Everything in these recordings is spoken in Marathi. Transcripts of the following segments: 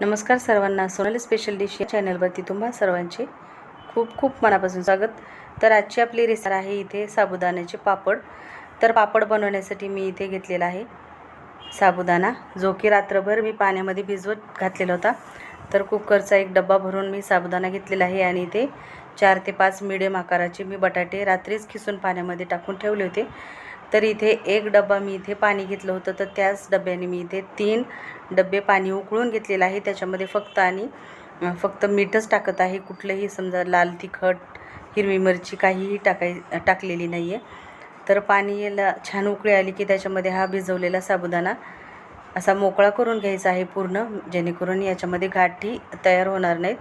नमस्कार सर्वांना सोनाली स्पेशल डिश या चॅनलवरती तुम्हा सर्वांचे खूप खूप मनापासून स्वागत. तर आजची आपली रेसिपी आहे इथे साबुदाण्याचे पापड. तर पापड बनवण्यासाठी मी इथे घेतलेला आहे साबुदाणा जो की रात्रभर मी पाण्यामध्ये भिजवत घातलेला होता. तर कुकरचा एक डब्बा भरून मी साबुदाणा घेतलेला आहे आणि इथे चार ते पाच मिडियम आकाराचे मी बटाटे रात्रीच खिसून पाण्यामध्ये टाकून ठेवले होते. तर इथे एक डबा मी इथे पाणी घेतलं होतं तर त्याच डब्याने मी इथे तीन डबे पाणी उकळून घेतलेलं आहे. त्याच्यामध्ये फक्त आणि फक्त मीठच टाकत आहे. कुठलंही समजा लाल तिखट हिरवी मिरची काहीही टाकाय टाकलेली नाही आहे तर पाणी याला छान उकळी आली की त्याच्यामध्ये हा भिजवलेला साबुदाणा असा मोकळा करून घ्यायचा आहे पूर्ण जेणेकरून याच्यामध्ये गाठी तयार होणार नाहीत.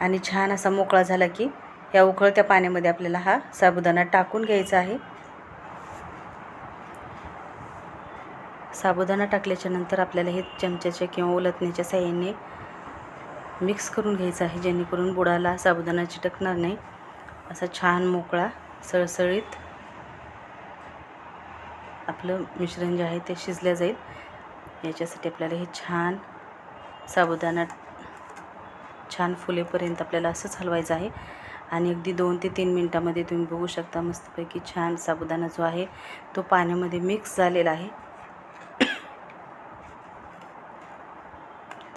आणि छान असा मोकळा झाला की या उकळत्या पाण्यामध्ये आपल्याला हा साबुदाणा टाकून घ्यायचा आहे. साबुदाणा टाकल्याच्या नंतर आपल्याला हे चमच्याच्या किंवा उलटण्याच्या साह्याने मिक्स करून घ्यायचं आहे जेणेकरून बुडाला साबुदाणा चिटकणार नाही. असा छान मोकळा सळसळीत आपलं मिश्रण जे आहे ते शिजलं जाईल. याच्यासाठी आपल्याला हे छान साबुदाणा छान फुलेपर्यंत आपल्याला असंच हलवायचं आहे. आणि अगदी दोन ते तीन मिनटामध्ये तुम्ही बघू शकता मस्तपैकी छान साबुदाणा जो आहे तो पाण्यामध्ये मिक्स झालेला आहे.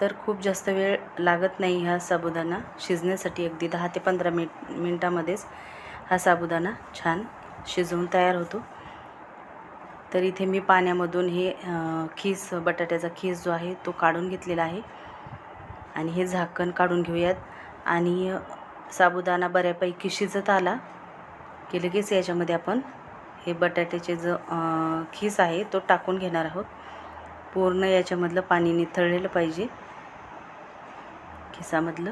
तर खूप जास्त वेळ लागत नाही हा साबुदाणा शिजण्यासाठी. अगदी दहा ते पंधरा मिनिट मिनटामध्येच हा साबुदाणा छान शिजवून तयार होतो. तर इथे मी पाण्यामधून हे खीस बटाट्याचा खीस जो आहे तो काढून घेतलेला आहे. आणि हे झाकण काढून घेऊयात. आणि साबुदाणा बऱ्यापैकी शिजत आला की लगेच याच्यामध्ये आपण हे बटाट्याचे जो खीस आहे तो टाकून घेणार आहोत. पूर्ण याच्यामधलं पाणी निथळलेलं पाहिजे. खिसामधलं.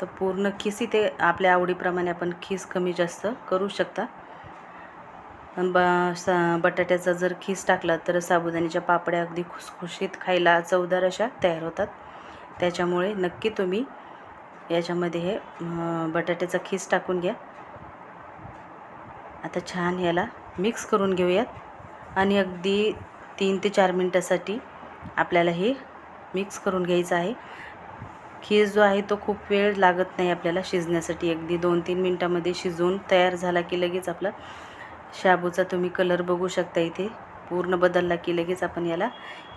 तर पूर्ण खिस इथे आपल्या आवडीप्रमाणे आपण खीस कमी जास्त करू शकता. पण ब सा बटाट्याचा जर खीस टाकला तर साबुदाण्याच्या पापड्या अगदी खुसखुशीत खायला चवदार अशा तयार होतात. त्याच्यामुळे नक्की तुम्ही याच्यामध्ये हे बटाट्याचा खीस टाकून घ्या. आता छान याला मिक्स करून घेऊयात. आणि अगदी तीन ते चार मिनटासाठी आपल्याला हे मिक्स करून घ्यायचं आहे. खीर जो आहे तो खूप वेळ लागत नाही आपल्याला शिजण्यासाठी. अगदी दोन तीन मिनटामध्ये शिजवून तयार झाला की लगेच आपला शाबूचा तुम्ही कलर बघू शकता इथे. पूर्ण बदलला की लगेच आपण याला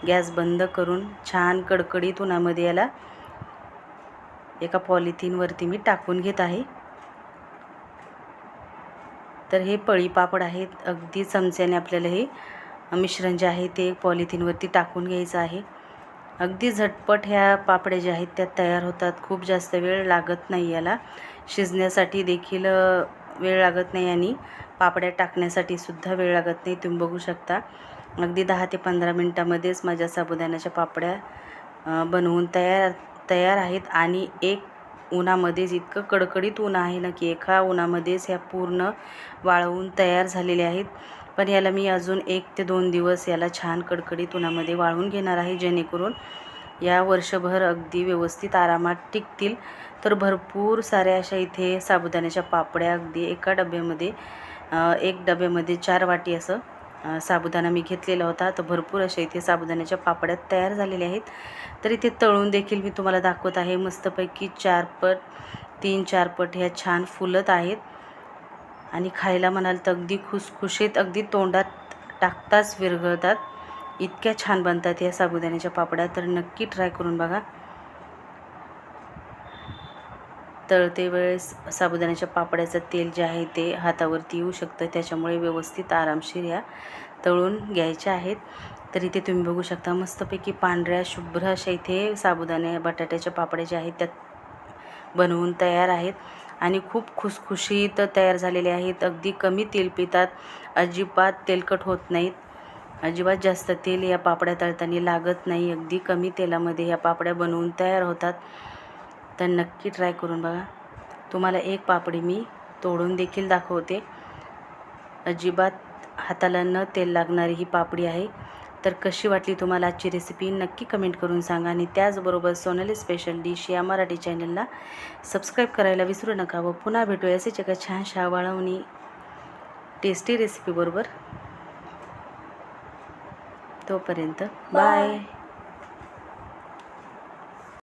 गॅस बंद करून छान कडकडीत उन्हामध्ये याला एका पॉलिथिनवरती मी टाकून घेत आहे. तर हे पळी पापड आहेत. अगदी चमच्याने आपल्याला हे मिश्रण जे आहे ते पॉलिथिनवरती टाकून घ्यायचं आहे. अगदी झटपट ह्या पापड्या ज्या आहेत त्या तयार होतात. खूप जास्त वेळ लागत नाही याला. शिजण्यासाठी देखील वेळ लागत नाही आणि पापड्या टाकण्यासाठी सुद्धा वेळ लागत नाही. तुम्ही बघू शकता. अगदी दहा ते पंधरा मिनटामध्येच माझ्या साबुदाण्याच्या पापड्या बनवून तयार तयार आहेत. आणि एक उन्हामध्येच इतकं कडकडीत ऊन आहे ना की एका उन्हामध्येच ह्या पूर्ण वाळवून तयार झालेल्या आहेत. पण याला मी अजून एक ते दोन दिवस याला छान कडकडीत उन्हामध्ये वाळवून घेणार आहे जेणेकरून या वर्षभर अगदी व्यवस्थित आरामात टिकतील. तर भरपूर साऱ्या अशा इथे साबुदाण्याच्या पापड्या अगदी एका डब्यामध्ये एक डब्यामध्ये चार वाटी असं साबुदाणा मी घेतलेला होता. तर भरपूर अशा इथे साबुदाण्याच्या पापड्या तयार झालेल्या आहेत. तर इथे तळून देखील मी तुम्हाला दाखवत आहे मस्तपैकी चार पट तीन चार पट ह्या छान फुलत आहेत. आणि खायला म्हणाल तर अगदी खुसखुशीत अगदी तोंडात टाकताच विरघळतात. इतक्या छान बनतात या साबुदाण्याच्या पापड्या. तर नक्की ट्राय करून बघा. तळते वेळेस साबुदाण्याच्या पापड्याचं तेल जे आहे ते हातावरती येऊ शकतं. त्याच्यामुळे व्यवस्थित आरामशीर या तळून घ्यायच्या आहेत. तर इथे तुम्ही बघू शकता मस्तपैकी पांढऱ्या शुभ्र अशा इथे साबुदाणे बटाट्याच्या पापड्या ज्या आहेत त्या बनवून तयार आहेत. आणि खूप खुसखुशीत तयार झालेले आहेत. अगदी कमी तेल पितात. अजिबात तेलकट होत नाहीत. अजिबात जास्त तेल या पापड्या तळताना लागत नाही. अगदी कमी तेलामध्ये या पापड्या बनवून तयार होतात. तर नक्की ट्राय करून बघा. तुम्हाला एक पापडी मी तोडून देखील दाखवते. अजिबात हाताला न तेल लागणारी ही पापडी आहे. तर कशी वाटली तुम्हाला आजची रेसिपी नक्की कमेंट करून सांगा. आणि त्याचबरोबर सोनाली स्पेशल डिश या मराठी चॅनलला सबस्क्राईब करायला विसरू नका व पुन्हा भेटूया. असेच एका छानशा वाळवणी टेस्टी रेसिपीबरोबर तोपर्यंत बाय